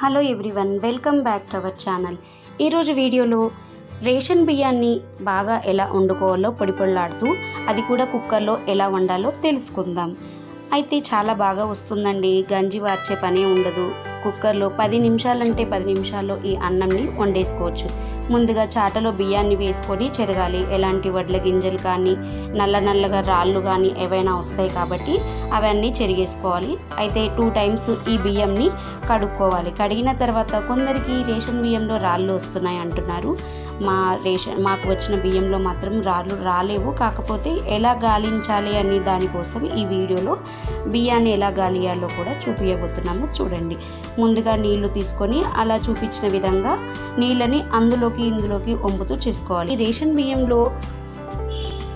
Hello everyone welcome back to our channel. ఈరోజు వీడియోలో ration బియ్యాన్ని బాగా ఎలా వండుకోవాలో పొడి పొడిలాడుతూ అది కూడా కుక్కర్లో ఎలా వండాలో తెలుసుకుందాం. అయితే చాలా బాగా వస్తుందండి. గంజి వార్చే పనే ఉండదు. కుక్కర్లో పది నిమిషాలంటే పది నిమిషాల్లో ఈ అన్నంని వండేసుకోవచ్చు. ముందుగా చాటలో బియ్యాన్ని వేసుకొని చెరగాలి. ఎలాంటి వడ్ల గింజలు కానీ నల్ల నల్లగా రాళ్ళు కానీ ఏవైనా వస్తాయి కాబట్టి అవన్నీ చెరిగేసుకోవాలి. అయితే టూ టైమ్స్ ఈ బియ్యంని కడుక్కోవాలి. కడిగిన తర్వాత కొందరికి రేషన్ బియ్యంలో రాళ్ళు వస్తున్నాయి అంటున్నారు. మా రేషన్ మాకు వచ్చిన బియ్యంలో మాత్రం రాళ్ళు రాలేవు. కాకపోతే ఎలా గాలించాలి అనే దానికోసం ఈ వీడియోలో బియ్యాన్ని ఎలా గాలియాలో కూడా చూపించబోతున్నాము చూడండి. ముందుగా నీళ్ళు తీసుకొని అలా చూపించిన విధంగా నీళ్ళని అందులోకి ఇందులోకి వంపుతూ చేసుకోవాలి. ఈ రేషన్ బియ్యంలో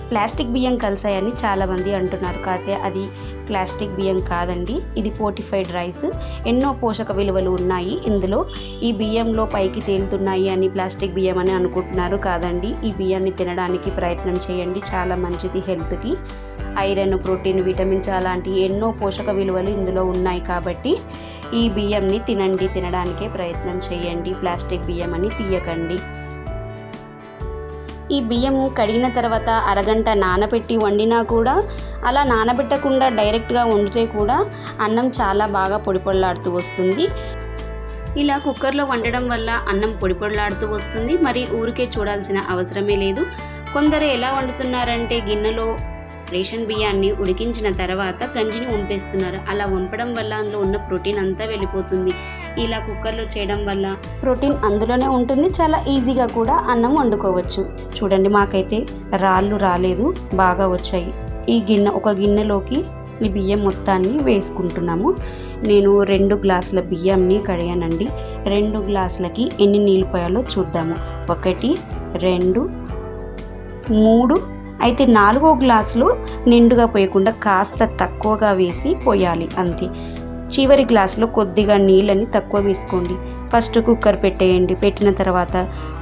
ప్లాస్టిక్ బియ్యం కలిసాయని చాలామంది అంటున్నారు కాకపోతే అది ప్లాస్టిక్ బియ్యం కాదండి. ఇది పోర్టిఫైడ్ రైస్. ఎన్నో పోషక విలువలు ఉన్నాయి. ఇందులో ఈ బియ్యంలో పైకి తేలుతున్నాయి అని ప్లాస్టిక్ బియ్యం అని అనుకుంటున్నారు కాదండి. ఈ బియ్యాన్ని తినడానికి ప్రయత్నం చేయండి. చాలా మంచిది హెల్త్కి. ఐరన్ ప్రోటీన్ విటమిన్స్ అలాంటి ఎన్నో పోషక విలువలు ఇందులో ఉన్నాయి కాబట్టి ఈ బియ్యంని తినండి తినడానికే ప్రయత్నం చేయండి. ప్లాస్టిక్ బియ్యం అని తీయకండి. ఈ బియ్యం కడిగిన తర్వాత అరగంట నానబెట్టి వండినా కూడా అలా నానబెట్టకుండా డైరెక్ట్గా వండితే కూడా అన్నం చాలా బాగా పొడిపొడలాడుతూ వస్తుంది. ఇలా కుక్కర్లో వండడం వల్ల అన్నం పొడిపొడలాడుతూ వస్తుంది. మరి ఊరికే చూడాల్సిన అవసరమే లేదు. కొందరు ఎలా వండుతున్నారంటే గిన్నెలో రేషన్ బియ్యాన్ని ఉడికించిన తర్వాత గంజిని వంపేస్తున్నారు అలా వంపడం వల్ల అందులో ఉన్న ప్రోటీన్ అంతా వెళ్ళిపోతుంది. ఇలా కుక్కర్లో చేయడం వల్ల ప్రోటీన్ అందులోనే ఉంటుంది. చాలా ఈజీగా కూడా అన్నం వండుకోవచ్చు. చూడండి మాకైతే రాళ్ళు రాలేదు బాగా వచ్చాయి. ఈ గిన్నె ఒక గిన్నెలోకి ఈ బియ్యం మొత్తాన్ని వేసుకుంటున్నాము. నేను రెండు గ్లాసుల బియ్యంని కడిగానండి. రెండు గ్లాసులకి ఎన్ని నీళ్ళు పోయాలో చూద్దాము. ఒకటి రెండు మూడు అయితే నాలుగో గ్లాసులు నిండుగా పోయకుండా కాస్త తక్కువగా వేసి పోయాలి అంతే. చివరి గ్లాసులో కొద్దిగా నీళ్ళని తక్కువ వేసుకోండి. ఫస్ట్ కుక్కర్ పెట్టేయండి. పెట్టిన తర్వాత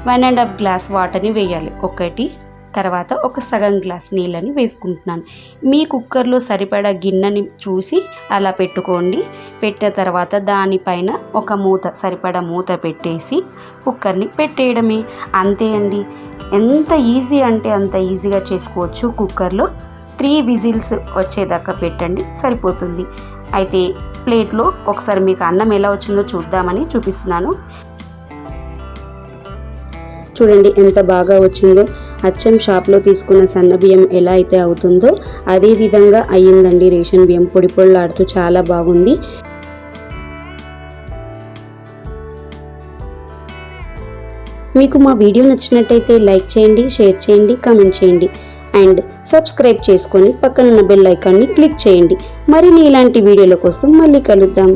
వన్ అండ్ హాఫ్ గ్లాస్ వాటర్ని వేయాలి. ఒకటి తర్వాత ఒక సగం గ్లాస్ నీళ్ళని వేసుకుంటున్నాను. మీ కుక్కర్లో సరిపడా గిన్నెని చూసి అలా పెట్టుకోండి. పెట్టిన తర్వాత దానిపైన ఒక మూత సరిపడా మూత పెట్టేసి కుక్కర్ని పెట్టేయడమే. అంతే అండి. ఎంత ఈజీ అంటే అంత ఈజీగా చేసుకోవచ్చు కుక్కర్లో. త్రీ విజిల్స్ వచ్చేదాకా పెట్టండి సరిపోతుంది. అయితే ప్లేట్లో ఒకసారి మీకు అన్నం ఎలా వచ్చిందో చూద్దామని చూపిస్తున్నాను. చూడండి ఎంత బాగా వచ్చిందో. అచ్చం షాప్లో తీసుకున్న సన్న బియ్యం ఎలా అయితే అవుతుందో అదే విధంగా అయ్యిందండి రేషన్ బియ్యం. పొడి పొళ్ళాడుతూ చాలా బాగుంది. మీకు మా వీడియో నచ్చినట్టయితే లైక్ చేయండి షేర్ చేయండి కామెంట్ చేయండి. అండ్ సబ్స్క్రైబ్ చేసుకొని పక్కనున్న బెల్ ఐకాన్ని క్లిక్ చేయండి. మరిన్ని ఇలాంటి వీడియోల కోసం మళ్ళీ కలుద్దాం.